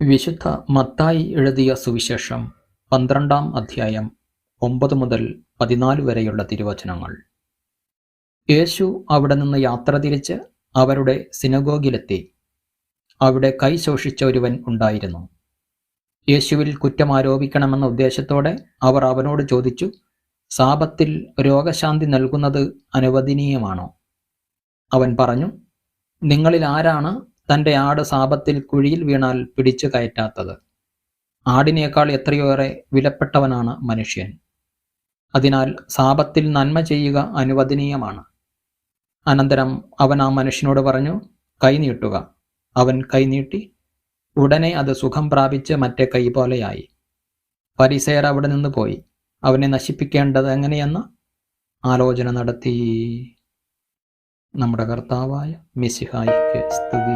വിശുദ്ധ മത്തായി എഴുതിയ സുവിശേഷം പന്ത്രണ്ടാം അധ്യായം ഒമ്പത് മുതൽ പതിനാല് വരെയുള്ള തിരുവചനങ്ങൾ. യേശു അവിടെ നിന്ന് യാത്ര തിരിച്ച് അവരുടെ സിനഗോഗിലെത്തി. അവിടെ കൈ ശോഷിച്ച ഒരുവൻ ഉണ്ടായിരുന്നു. യേശുവിൽ കുറ്റം ആരോപിക്കണമെന്ന ഉദ്ദേശത്തോടെ അവർ അവനോട് ചോദിച്ചു സാപത്തിൽ രോഗശാന്തി നൽകുന്നത് അനുവദനീയമാണോ? അവൻ പറഞ്ഞു നിങ്ങളിൽ ആരാണ് തന്റെ ആട് സാപത്തിൽ കുഴിയിൽ വീണാൽ പിടിച്ചു കയറ്റാത്തത്. ആടിനേക്കാൾ എത്രയേറെ വിലപ്പെട്ടവനാണ് മനുഷ്യൻ. അതിനാൽ സാപത്തിൽ നന്മ ചെയ്യുക അനുവദനീയമാണ്. അനന്തരം അവൻ ആ മനുഷ്യനോട് പറഞ്ഞു കൈനീട്ടുക അവൻ കൈനീട്ടി ഉടനെ അത് സുഖം പ്രാപിച്ച് മറ്റേ കൈ പോലെയായി. പരിസേർ അവിടെ നിന്ന് പോയി. അവനെ നശിപ്പിക്കേണ്ടത് എങ്ങനെയെന്ന് ആലോചന നടത്തി. നമ്മുടെ കർത്താവായ മിസിഹായിക്ക് സ്തുതി.